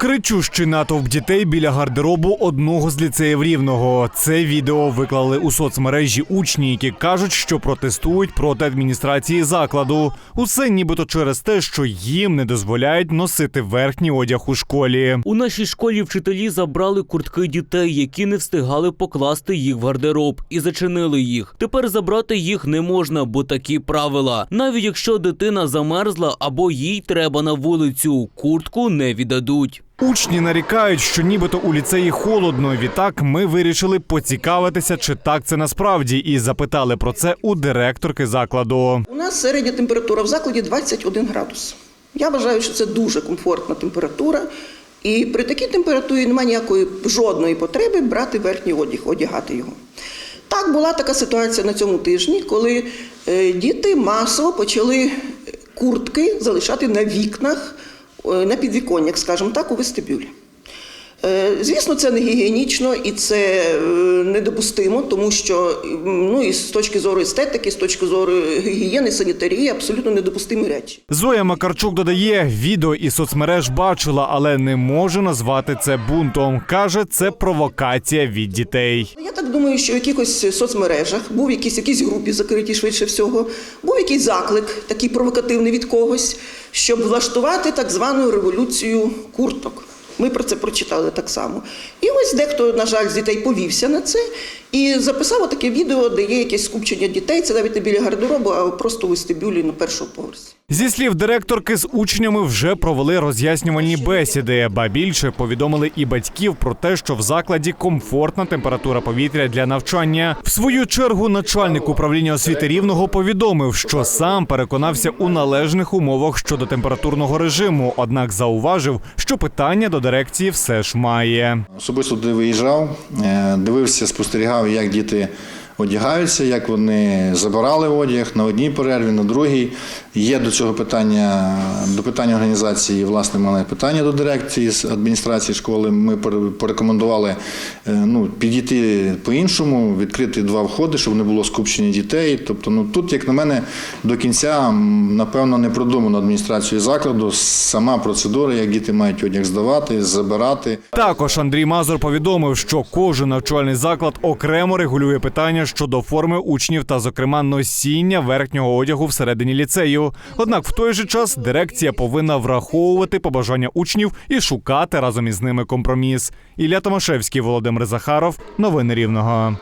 Кричущий натовп дітей біля гардеробу одного з ліцеїв рівного. Це відео виклали у соцмережі учні, які кажуть, що протестують проти адміністрації закладу. Усе нібито через те, що їм не дозволяють носити верхній одяг у школі. У нашій школі вчителі забрали куртки дітей, які не встигали покласти їх в гардероб, і зачинили їх. Тепер забрати їх не можна, бо такі правила. Навіть якщо дитина замерзла або їй треба на вулицю, куртку не віддадуть. Учні нарікають, що нібито у ліцеї холодно. Відтак ми вирішили поцікавитися, чи так це насправді, і запитали про це у директорки закладу. У нас середня температура в закладі 21 градус. Я вважаю, що це дуже комфортна температура. І при такій температурі немає ніякої жодної потреби брати верхній одяг, одягати його. Так, була така ситуація на цьому тижні, коли е, діти масово почали куртки залишати на вікнах, е, на підвіконнях, скажімо так, у вестибюлі. Е, Звісно, це не гігієнічно і це е, недопустимо, тому що ну, і з точки зору естетики, з точки зору гігієни, санітарії абсолютно недопустимі речі. Зоя Макарчук додає, відео із соцмереж бачила, але не може назвати це бунтом. каже, це провокація від дітей. Я так думаю, що в якихось соцмережах був в якійсь, якійсь групі закритій швидше всього, був якийсь заклик, такий провокативний від когось, щоб влаштувати так звану революцію курток. Ми про це прочитали так само. І ось дехто, на жаль, з дітей повівся на це і записав таке відео, де є якесь скупчення дітей. Це навіть не біля гардеробу, а просто у вестибюлі на першому поверсі. Зі слів директорки, з учнями вже провели роз'яснювальні бесіди, ба більше повідомили і батьків про те, що в закладі комфортна температура повітря для навчання. В свою чергу начальник управління освіти рівного повідомив, що сам переконався у належних умовах щодо температурного режиму, однак зауважив, що питання до дирекції все ж має. Особисто туди виїжджав, е, дивився, спостерігав, як діти одягаються, як вони забирали одяг на одній перерві, на другій. Є до цього питання, до питання організації, власне, мали питання до дирекції з адміністрації школи. Ми порекомендували е, ну, підійти по-іншому, відкрити два входи, щоб не було скупчення дітей. Тобто, ну тут, як на мене, до кінця напевно не продумано адміністрацією закладу сама процедура, як діти мають одяг здавати, забирати. Також Андрій Мазур повідомив, що кожен навчальний заклад окремо регулює питання щодо форми учнів та, зокрема, носіння верхнього одягу всередині ліцею. Однак в той же час дирекція повинна враховувати побажання учнів і шукати разом із ними компроміс. Ілля Томашевський, Володимир Захаров. Новини Рівного.